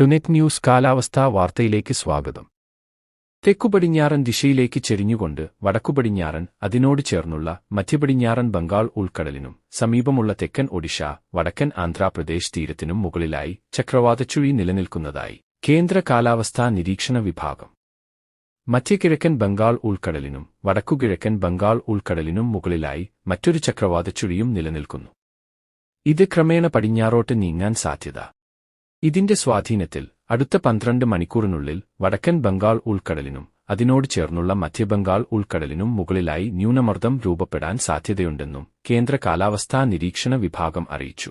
ടുനെറ്റ് news കാലാവസ്ഥാ വാർത്തയിലേക്ക് സ്വാഗതം. തെക്കുപടിഞ്ഞാറൻ ദിശയിലേക്ക് ചെരിഞ്ഞുകൊണ്ട് വടക്കുപടിഞ്ഞാറൻ അതിനോട് ചേർന്നുള്ള മധ്യപടിഞ്ഞാറൻ ബംഗാൾ ഉൾക്കടലിനും സമീപമുള്ള തെക്കൻ ഒഡീഷ വടക്കൻ ആന്ധ്രാപ്രദേശ് തീരത്തിനും മുകളിലായി ചക്രവാതച്ചുഴി നിലനിൽക്കുന്നതായി കേന്ദ്ര കാലാവസ്ഥാ നിരീക്ഷണ വിഭാഗം. മധ്യകിഴക്കൻ ബംഗാൾ ഉൾക്കടലിനും വടക്കുകിഴക്കൻ ബംഗാൾ ഉൾക്കടലിനും മുകളിലായി മറ്റൊരു ചക്രവാതച്ചുഴിയും നിലനിൽക്കുന്നു. ഇത് ക്രമേണ പടിഞ്ഞാറോട്ട് നീങ്ങാൻ സാധ്യത. ഇതിന്റെ സ്വാധീനത്തിൽ അടുത്ത പന്ത്രണ്ട് മണിക്കൂറിനുള്ളിൽ വടക്കൻ ബംഗാൾ ഉൾക്കടലിനും അതിനോട് ചേർന്നുള്ള മധ്യബംഗാൾ ഉൾക്കടലിനും മുകളിലായി ന്യൂനമർദ്ദം രൂപപ്പെടാൻ സാധ്യതയുണ്ടെന്നും കേന്ദ്ര കാലാവസ്ഥാ നിരീക്ഷണ വിഭാഗം അറിയിച്ചു.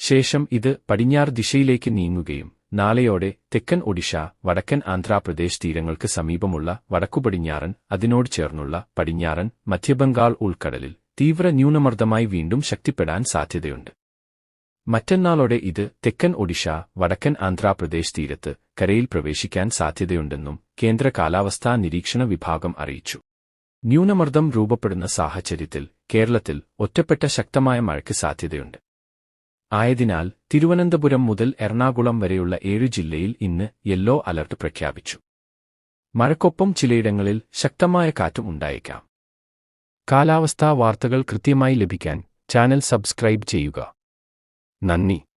ശേഷം ഇത് പടിഞ്ഞാറ് ദിശയിലേക്ക് നീങ്ങുകയും നാളെയോടെ തെക്കൻ ഒഡീഷ വടക്കൻ ആന്ധ്രാപ്രദേശ് തീരങ്ങൾക്ക് സമീപമുള്ള വടക്കുപടിഞ്ഞാറൻ അതിനോട് ചേർന്നുള്ള പടിഞ്ഞാറൻ മധ്യബംഗാൾ ഉൾക്കടലിൽ തീവ്ര ന്യൂനമർദ്ദമായി വീണ്ടും ശക്തിപ്പെടാൻ സാധ്യതയുണ്ട്. മറ്റന്നാളോടെ ഇത് തെക്കൻ ഒഡീഷ വടക്കൻ ആന്ധ്രാപ്രദേശ് തീരത്ത് കരയിൽ പ്രവേശിക്കാൻ സാധ്യതയുണ്ടെന്നും കേന്ദ്ര കാലാവസ്ഥാ നിരീക്ഷണ വിഭാഗം അറിയിച്ചു. ന്യൂനമർദ്ദം രൂപപ്പെടുന്ന സാഹചര്യത്തിൽ കേരളത്തിൽ ഒറ്റപ്പെട്ട ശക്തമായ മഴയ്ക്ക് സാധ്യതയുണ്ട്. ആയതിനാൽ തിരുവനന്തപുരം മുതൽ എറണാകുളം വരെയുള്ള ഏഴ് ജില്ലയിൽ ഇന്ന് യെല്ലോ അലർട്ട് പ്രഖ്യാപിച്ചു. മഴക്കൊപ്പം ചിലയിടങ്ങളിൽ ശക്തമായ കാറ്റും ഉണ്ടായേക്കാം. കാലാവസ്ഥാ വാർത്തകൾ കൃത്യമായി ലഭിക്കാൻ ചാനൽ സബ്സ്ക്രൈബ് ചെയ്യുക. 难逆